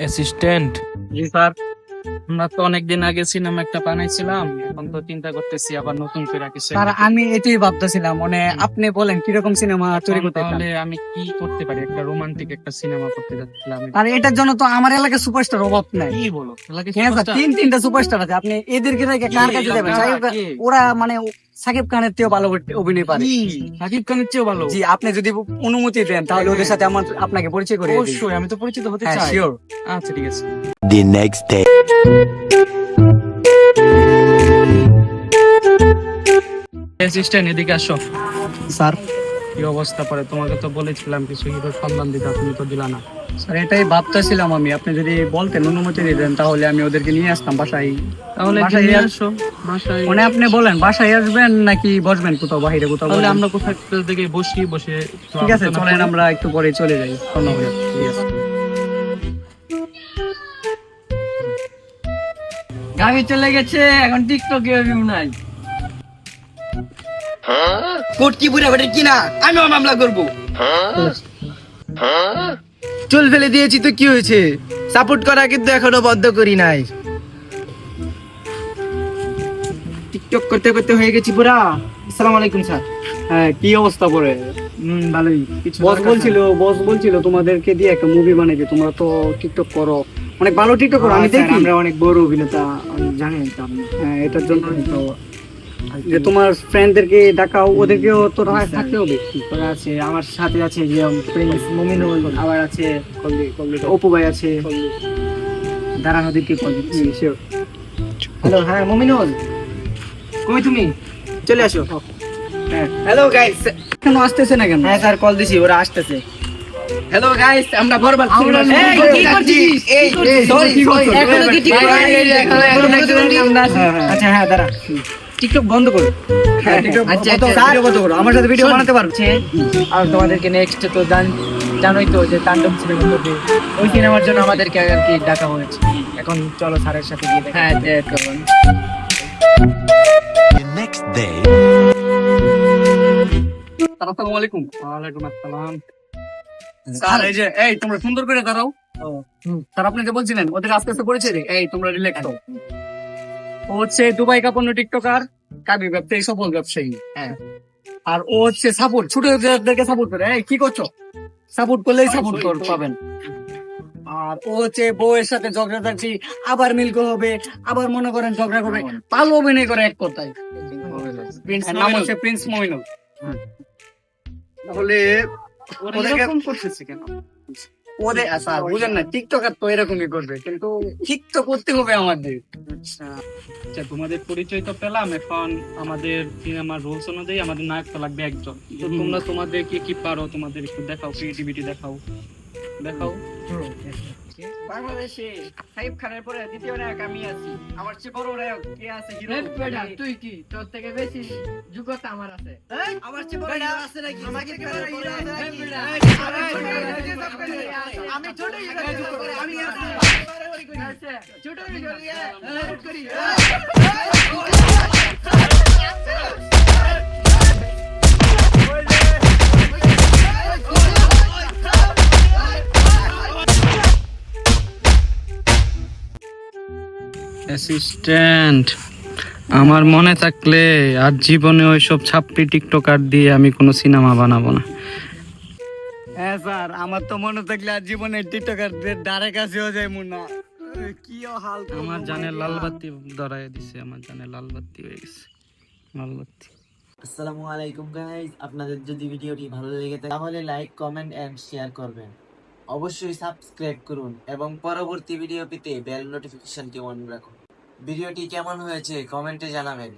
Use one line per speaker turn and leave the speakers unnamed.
Assistant
জি sir আমরা তো অনেকদিন আগে সিনেমা একটা বানাইছিলাম এখন তো চিন্তা করতেছি আবার নতুন করে কিছু
স্যার আমি এটাই ভাবতেছিলাম মানে আপনি বলেন কীরকম সিনেমা তৈরি করতে?
তাহলে আমি কি করতে পারি? একটা রোমান্টিক একটা সিনেমা করতে যাচ্ছিলাম।
আর এটার জন্য তো আমার এলাকায় সুপারস্টার অভাব নাই।
কি বলো? এলাকায়
হ্যাঁ স্যার তিন তিনটা সুপারস্টার আছে। আপনি এদেরকে কার কাছে
কি?
যাবেন?
কে?
ওরা মানে সাকিব খানের চেয়েও ভালো অভিনয় পারে।
কি? শাকিব খানের চেয়েও ভালো।
জি আপনি যদি অনুমতি দেন তাহলে ওদের সাথে আমার আপনাকে পরিচয় করে
অবশ্যই আমি তো পরিচিত হতে
হ্যাঁ
চাই।
শিওর
আচ্ছা ঠিক আছে।
The next day.
অ্যাসিস্ট্যান্ট এদিকে আসো।
স্যার।
কি অবস্থা পরে? তোমাকে তো বলেছিলাম কিছু হিরোর সন্ধান দিতে তুমি তো দিলা না।
স্যার এটাই ভাবতেছিলাম আমি। আপনি যদি বলতেন অনুমতি দিতেন তাহলে আমি ওদেরকে নিয়ে আসতাম বাসায়।
তাহলে
বাসায়
নিয়ে
আসো
বাসায়
মানে আপনি বলেন বাসায় আসবেন নাকি বসবেন কোথাও বাইরে কোথাও
তাহলে আমরা কোথাও দিকে বসি বসে
ঠিক আছে চলেন আমরা একটু পরে চলে যাই। ধন্যবাদ ঠিক আছে।
গাড়ি চলে গেছে এখন টিকটক নাই। কোর্ট কি বুড়া বেটে কিনা আমি মামলা করব। চুল ফেলে দিয়েছি তো কি হয়েছে? সাপোর্ট করা কিন্তু এখনও বন্ধ করি নাই। টিকটক করতে করতে হয়ে গেছি পুরা। আসসালামু আলাইকুম স্যার।
হ্যাঁ কি অবস্থা পরে?
হুম ভালোই। কিছু
বস বলছিল বস বলছিল তোমাদেরকে দিয়ে একটা মুভি বানাবে তোমরা তো টিকটক করো। অনেক ভালো টিকটক করো আমি দেখি।
আমরা অনেক বড় অভিনেতা জানেন তো আপনি
হ্যাঁ এটার জন্য তো যে তোমার ফ্রেন্ডদেরকে ডাকাও ওদেরকেও তো থাকতে হবে
ওরা আছে আমার সাথে আছে যে প্রিন্স মুমিনুল আবার আছে অপু ভাই আছে দাঁড়ান ওদেরকে কল দিচ্ছি হ্যালো হ্যাঁ মুমিনুল কই তুমি চলে আসো হ্যাঁ হ্যালো গাইস
কেন আসতেছে না কেন
হ্যাঁ স্যার কল দিছি ওরা আসতেছে হ্যালো গাইস আমরা বরবাদ
আমরা কি করছিস?
এই,
কি
sorry, এখনও কি
আমরা আছি।
হ্যাঁ, হ্যাঁ। আচ্ছা হ্যাঁ দাঁড়া
টিকটক বন্ধ করো। হ্যাঁ টিকটক
আচ্ছা, আচ্ছা।
ভিডিও কত করো। আমার সাথে ভিডিও বানাতে পারবে।
হচ্ছে আর তোমাদেরকে নেক্সট তো জান- জানোই তো যে তাণ্ডব সিনেমা করবে। ওই সিনেমার জন্য আমাদেরকে আর কি ডাকা হয়েছে। এখন চলো স্যারের সাথে গিয়ে দেখা হ্যাঁ
next day.
আসসালামু আলাইকুম।
ওয়ালাইকুম আসসালাম।
স্যার এই যে এই তোমরা সুন্দর করে দাঁড়াও। স্যার আপনি যে বলছিলেন ওদের আস্তে আস্তে পরিচয় এই তোমরা রিল্যাক্স হও। ও হচ্ছে দুবাই কাপড় টিকটকার কাবি ব্যবসায়ী সফল ব্যবসায়ী। হ্যাঁ। আর ও হচ্ছে সাপোর্ট ছোটদেরকে সাপোর্ট করে। এই কি করছ? সাপোর্ট করলেই সাপোর্ট পাবেন। আর ও হচ্ছে বউয়ের সাথে ঝগড়া থাকছি আবার মিলকে হবে আবার মনে করেন ঝগড়া করবে ভালো অভিনয় করে এক কথায়। প্রিন্স নাম হচ্ছে প্রিন্স মমিনুল তাহলে
ওরা এরকম করতেছে কেন?
ওদের আচ্ছা বুঝেন না টিকটকার তো এরকমই করবে কিন্তু ঠিক তো করতে হবে আমাদের।
আচ্ছা। আচ্ছা তোমাদের পরিচয় তো পেলাম এখন আমাদের সিনেমার রোলস অনুযায়ী আমাদের নায়ক তো লাগবে একজন। তো তোমরা তোমাদের কি কি পারো? তোমাদের একটু দেখাও ক্রিয়েটিভিটি দেখাও। দেখাও।
বাংলাদেশে সাইব খানের পরে দ্বিতীয় নায়ক আমি আছি আমার চেয়ে বড় নায়ক কে আছে হিরো তুই কি তোর থেকে বেশি যোগ্যতা আমার আছে আমার চেয়ে বড় হিরো আছে নাকি আমাকে কি বড় হিরো আমি ছোট হিরো আমি ছোট হিরো করি
অ্যাসিস্ট্যান্ট আমার মনে থাকলে আর জীবনে ওইসব ছাপ্পি টিকটকার দিয়ে আমি কোনো সিনেমা বানাবো না।
হ্যাঁ স্যার আমার তো মনে থাকলে আর জীবনে টিকটকারদের দ্বারে কাছেও যায় মুন্না কি হাল
আমার জানে। লাল বাতি ধরাই দিছে আমার জানে লাল বাতি হয়ে গেছে। লাল বাতি
আসসালামু আলাইকুম গাইজ আপনাদের যদি ভিডিওটি ভালো লেগে থাকে তাহলে লাইক কমেন্ট এন্ড শেয়ার করবেন। অবশ্যই সাবস্ক্রাইব করুন এবং পরবর্তী ভিডিও পেতে বেল নোটিফিকেশনটি অন রাখুন। ভিডিওটি কেমন হয়েছে কমেন্টে জানাবেন।